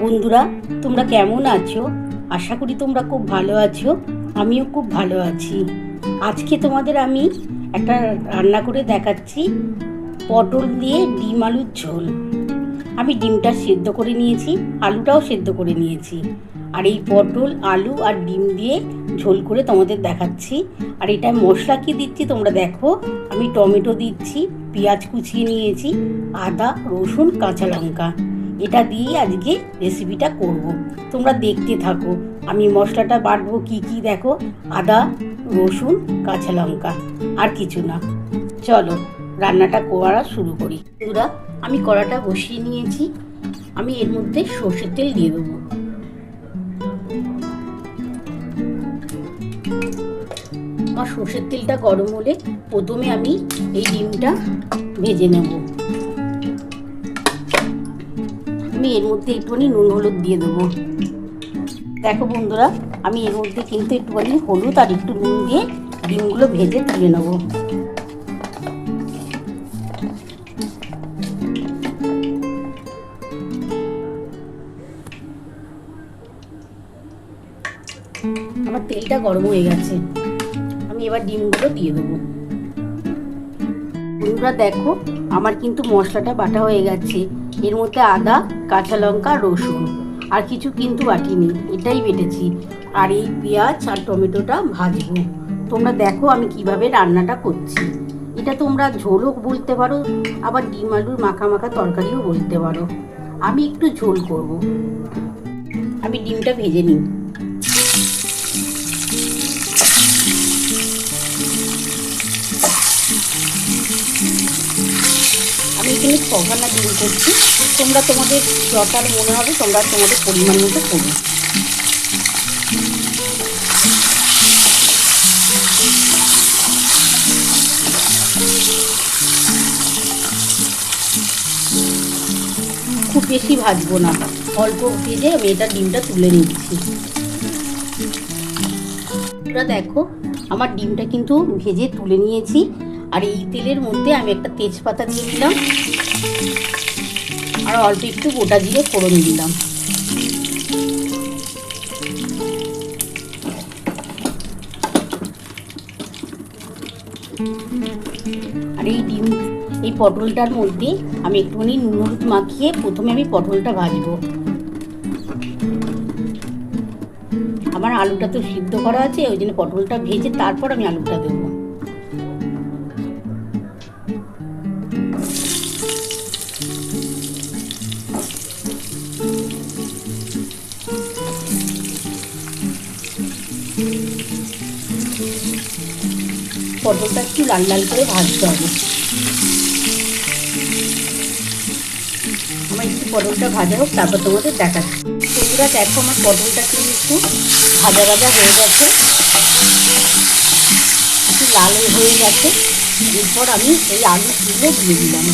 বন্ধুরা, তোমরা কেমন আছো? আশা করি তোমরা খুব ভালো আছো, আমিও খুব ভালো আছি। আজকে তোমাদের আমি একটা রান্না করে দেখাচ্ছি, পটল দিয়ে ডিম আলুর ঝোল। আমি ডিমটা সেদ্ধ করে নিয়েছি, আলুটাও সেদ্ধ করে নিয়েছি। আর এই পটল, আলু আর ডিম দিয়ে ঝোল করে তোমাদের দেখাচ্ছি। আর এটা মশলা কি দিচ্ছি তোমরা দেখো। আমি টমেটো দিচ্ছি, পেঁয়াজ কুচিয়ে নিয়েছি, আদা, রসুন, কাঁচা লঙ্কা। এটা দিয়েই আজকে রেসিপিটা করব। তোমরা দেখতে থাকো, আমি মশলাটা বাটবো কি কি দেখো, আদা, রসুন, কাঁচা লঙ্কা, আর কিছু না। চলো, রান্নাটা করা শুরু করি। বন্ধুরা, আমি কড়াটা বসিয়ে নিয়েছি, আমি এর মধ্যে সর্ষের তেল দিয়ে দেবো। আমার সর্ষের তেলটা গরম হলে প্রথমে আমি এই ডিমটা ভেজে নেব। আমি এর মধ্যে একটুখানি নুন, হলুদ দিয়ে দেবো। দেখো বন্ধুরা, আমি এর মধ্যে কিন্তু একটুখানি হলুদ আর একটু নুন দিয়ে ডিমগুলো ভেজে তুলে নেব। আমার তেলটা গরম হয়ে গেছে। আমি এবার ডিমগুলো দিয়ে দেবো। বন্ধুরা, দেখো, আমার কিন্তু মশলাটা বাটা হয়ে গেছে। এর মধ্যে আদা, কাঁচা লঙ্কা, রসুন। আর কিছু কিন্তু বাটিনি এটাই বেটেছি। আর এই পেঁয়াজ আর টমেটোটা ভাজবো। তোমরা দেখো আমি কীভাবে রান্নাটা করছি। এটা তোমরা ঝোলও বলতে পারো, আবার ডিম আলুর মাখা মাখা তরকারিও বলতে পারো। আমি একটু ঝোল করব। আমি ডিমটা ভেজে নিই। এখানে ছখানা ডিম করছি। তোমরা তোমাদের যটার মনে হবে তোমরা তোমাদের পরিমাণ মতো করবে খুব বেশি ভাজবো না। অল্প ভেজে আমি এটা ডিমটা তুলে নিচ্ছি। দেখো, আমার ডিমটা কিন্তু ভেজে তুলে নিয়েছি। আর এই তেলের মধ্যে আমি একটা তেজপাতা দিয়ে দিলাম আর অল্প একটু গোটা জিরে ফোড়ন দিলাম। আর এই ডিম, এই পটলটার মধ্যে আমি একটুখানি নুন হলুদ মাখিয়ে প্রথমে আমি পটলটা ভাজবো। আমার আলুটা তো সিদ্ধ করা আছে, ওই জন্য পটলটা ভেজে তারপর আমি আলুটা দেবো। পটলটা একটু লাল লাল করে ভাজতে হবে। আমার একটু পটলটা ভাজা হোক, তারপর তোমাদের দেখাচ্ছি। বন্ধুরা, দেখো আমার পটলটা কিন্তু একটু ভাজা ভাজা হয়ে গেছে। একটু লাল হয়ে গেছে। এরপর আমি এই আলু তুলে দিয়ে দিলাম।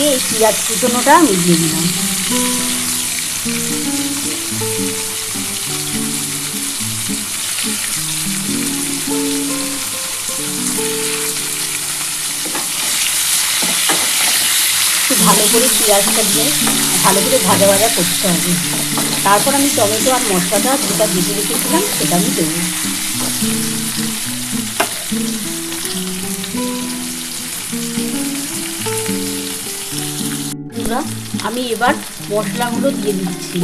মধ্যে এই পেঁয়াজ কুচনোটা আমি দিয়ে দিলাম ভালো করে পেঁয়াজটা দিয়ে ভালো করে ভাজা ভাজা করতে হবে। তারপর আমি টমেটো আর মশলাটা যেটা ভেজে রেখেছিলাম সেটা আমি দেবো। বন্ধুরা আমি এবার মশলাগুলো দিয়ে দিচ্ছি।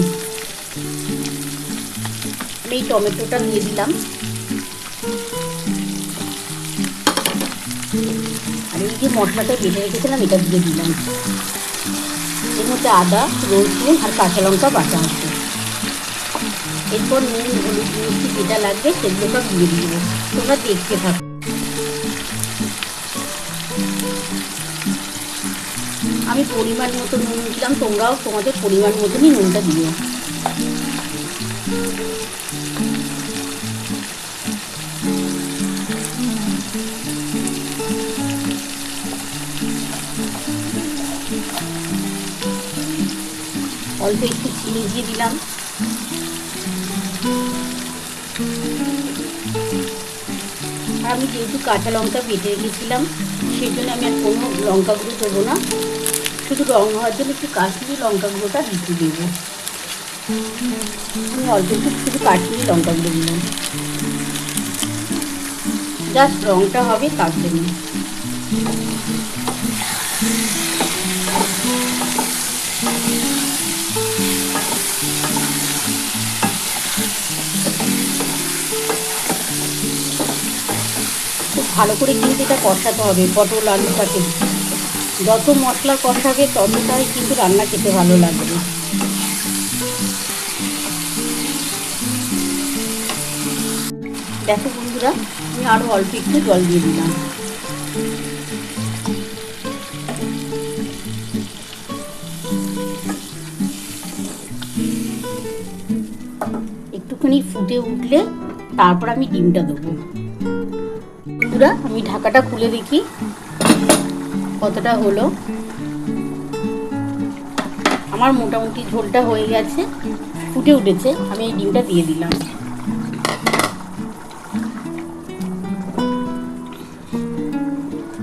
আমি টমেটোটা দিয়ে দিলাম। আর এই যে মশলাটা বেটে রেখেছিলাম, এটা দিয়ে দিলাম। এর মধ্যে আদা, রসুন আর কাঁচা লঙ্কা বাটা আছে। এরপর নুন, হলুদ মিষ্টি যেটা লাগবে সেগুলো সব দিয়ে দিব। তোমরা দেখতে থাকো। আমি পরিমাণ মতো নুন দিলাম, তোমরাও তোমাদের পরিমাণ মতনই নুনটা দিও। অল্প একটু চিনি দিয়ে দিলাম। আমি যেহেতু কাঁচা লঙ্কা বেটে রেখেছিলাম, সেই জন্য আমি আর কোনো লঙ্কা গুঁড়ো দেবো না। শুধু রং হওয়ার জন্য একটু কাশ্মীরি লঙ্কা গুঁড়োটা দিতে দেবো। অল্প একটু শুধু কাশ্মীরি লঙ্কা গুঁড়ো দিলাম। জাস্ট রংটা হবে খুব ভালো করে কিন্তু এটা কষাতে হবে, পটল আলুটাকে যত মশলা কষাবে ততটাই কিন্তু রান্না খেতে ভালো লাগবে দেখো বন্ধুরা, আমি আরও অল্প একটু জল দিয়ে দিলাম। একটুখানি ফুটে উঠলে তারপর আমি ডিমটা দেবো। বন্ধুরা, আমি ঢাকাটা খুলে দেখি। কতটা হলো? আমার মোটামুটি ঝোলটা হয়ে গেছে, ফুটে উঠেছে, আমি এই ডিমটা দিয়ে দিলাম।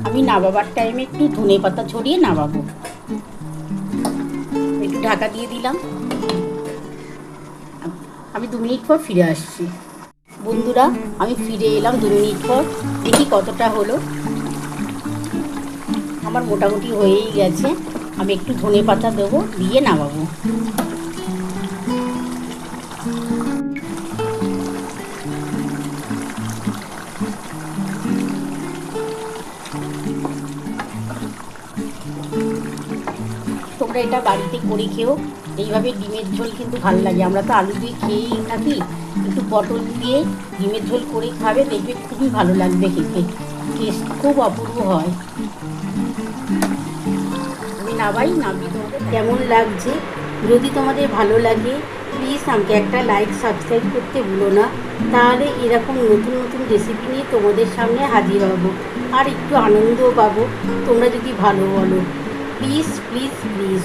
আমি নাবাবার টাইমে একটু ধনে পাতা ছড়িয়ে নাবাবো একটু ঢাকা দিয়ে দিলাম। আমি দু মিনিট পর ফিরে আসছি। বন্ধুরা, আমি ফিরে এলাম দু মিনিট পর। দেখি কতটা হলো। আমার মোটামুটি হয়েই গেছে। আমি একটু ধনে পাতা দেবো, দিয়ে নামাবো। তোমরা এটা বাড়িতে করে খেও। এইভাবে ডিমের ঝোল কিন্তু ভালো লাগে। আমরা তো আলু দিয়ে খেয়েই থাকি। একটু পটল দিয়ে ডিমের ঝোল করে খাবে, দেখবে খুবই ভালো লাগবে খেতে। টেস্ট খুব অপূর্ব হয়। আমি নামি। কেমন লাগছে? যদি তোমাদের ভালো লাগে প্লিজ আমাকে একটা লাইক সাবস্ক্রাইব করতে ভুলো না। তাহলে এরকম নতুন নতুন রেসিপি নিয়ে তোমাদের সামনে হাজির হব। আর একটু আনন্দও পাবো। তোমরা যদি ভালো বলো প্লিজ প্লিজ প্লিজ